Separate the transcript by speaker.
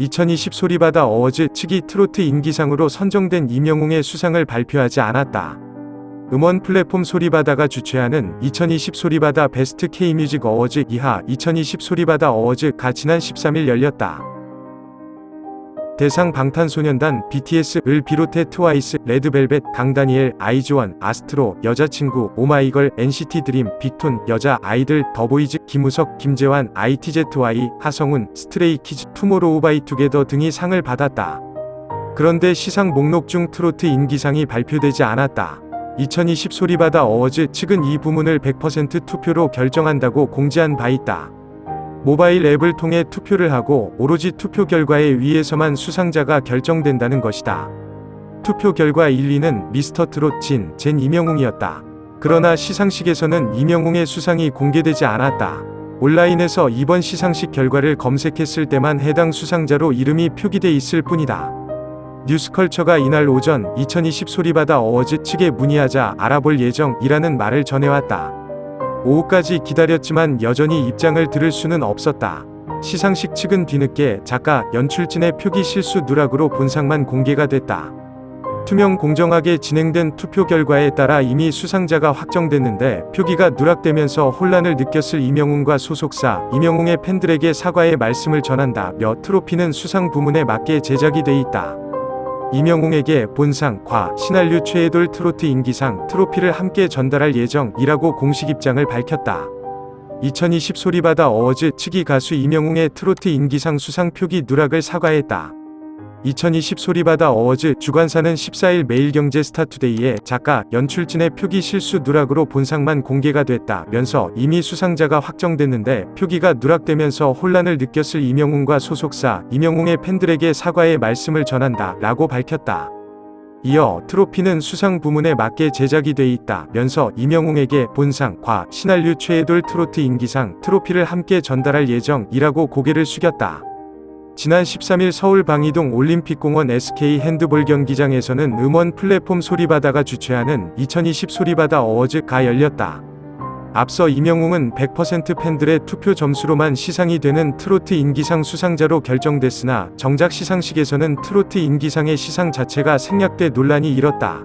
Speaker 1: 2020 소리바다 어워즈 측이 트로트 인기상으로 선정된 임영웅의 수상을 발표하지 않았다. 음원 플랫폼 소리바다가 주최하는 2020 소리바다 베스트 K뮤직 어워즈 이하 2020 소리바다 어워즈가 지난 13일 열렸다. 대상 방탄소년단 BTS를 비롯해 트와이스, 레드벨벳, 강다니엘, 아이즈원, 아스트로, 여자친구, 오마이걸, NCT 드림, 빅톤, 여자 아이들, 더보이즈, 김우석, 김재환, ITZY, 하성운, 스트레이키즈, 투모로우바이투게더 등이 상을 받았다. 그런데 시상 목록 중 트로트 인기상이 발표되지 않았다. 2020 소리바다 어워즈 측은 이 부문을 100% 투표로 결정한다고 공지한 바 있다. 모바일 앱을 통해 투표를 하고 오로지 투표 결과에 의해서만 수상자가 결정된다는 것이다. 투표 결과 1위는 미스터 트롯 진, 젠 이명웅이었다. 그러나 시상식에서는 이명웅의 수상이 공개되지 않았다. 온라인에서 이번 시상식 결과를 검색했을 때만 해당 수상자로 이름이 표기돼 있을 뿐이다. 뉴스컬처가 이날 오전 2020 소리바다 어워즈 측에 문의하자 알아볼 예정이라는 말을 전해왔다. 오후까지 기다렸지만 여전히 입장을 들을 수는 없었다. 시상식 측은 뒤늦게 작가, 연출진의 표기 실수 누락으로 본상만 공개가 됐다. 투명 공정하게 진행된 투표 결과에 따라 이미 수상자가 확정됐는데 표기가 누락되면서 혼란을 느꼈을 이명웅과 소속사, 이명웅의 팬들에게 사과의 말씀을 전한다며 트로피는 수상 부문에 맞게 제작이 돼 있다. 이명웅에게 본상, 과, 신한류 최애돌 트로트 인기상, 트로피를 함께 전달할 예정이라고 공식 입장을 밝혔다. 2020 소리바다 어워즈 측이 가수 이명웅의 트로트 인기상 수상 표기 누락을 사과했다. 2020 소리바다 어워즈 주관사는 14일 매일경제 스타투데이에 작가, 연출진의 표기 실수 누락으로 본상만 공개가 됐다면서 이미 수상자가 확정됐는데 표기가 누락되면서 혼란을 느꼈을 이명웅과 소속사, 이명웅의 팬들에게 사과의 말씀을 전한다 라고 밝혔다. 이어 트로피는 수상 부문에 맞게 제작이 돼 있다 면서 이명웅에게 본상, 과, 신한류 최애돌 트로트 인기상, 트로피를 함께 전달할 예정이라고 고개를 숙였다. 지난 13일 서울 방이동 올림픽공원 SK 핸드볼 경기장에서는 음원 플랫폼 소리바다가 주최하는 2020 소리바다 어워즈가 열렸다. 앞서 이명웅은 100% 팬들의 투표 점수로만 시상이 되는 트로트 인기상 수상자로 결정됐으나 정작 시상식에서는 트로트 인기상의 시상 자체가 생략돼 논란이 일었다.